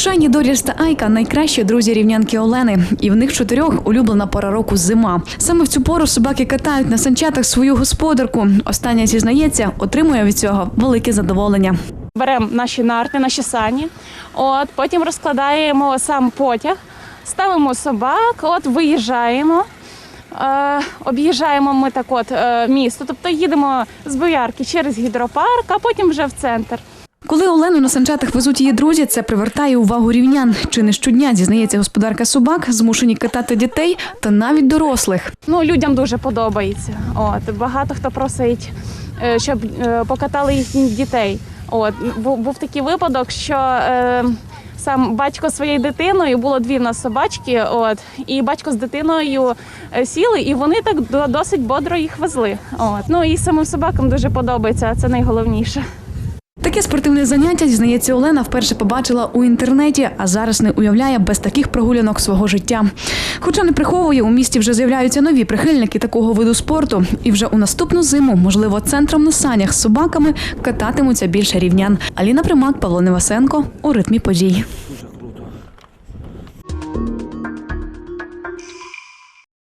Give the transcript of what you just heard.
Шайні, Доріс та Айка найкращі друзі рівнянки Олени, і в них чотирьох улюблена пора року зима. Саме в цю пору собаки катають на санчатах свою господарку. Остання зізнається, отримує від цього велике задоволення. Беремо наші нарти, наші сані, от, потім розкладаємо сам потяг, ставимо собак, от виїжджаємо. Е, об'їжджаємо ми так от е, місто, тобто їдемо з боярки через гідропарк, а потім вже в центр. Коли Олену на санчатах везуть її друзі, це привертає увагу рівнян. Чи не щодня дізнається господарка собак, змушені катати дітей та навіть дорослих. Ну, людям дуже подобається. От, багато хто просить, е, щоб е, покатали їхніх дітей. От, був, такий випадок, що е, сам батько своєю дитиною було дві в нас собачки, от, і батько з дитиною е, сіли, і вони так до- досить бодро їх везли. От. Ну і самим собакам дуже подобається, це найголовніше. Таке спортивне заняття, зізнається Олена, вперше побачила у інтернеті, а зараз не уявляє без таких прогулянок свого життя. Хоча не приховує, у місті вже з'являються нові прихильники такого виду спорту, і вже у наступну зиму, можливо, центром на санях з собаками кататимуться більше рівнян. Аліна Примак, Павло Невасенко у ритмі подій.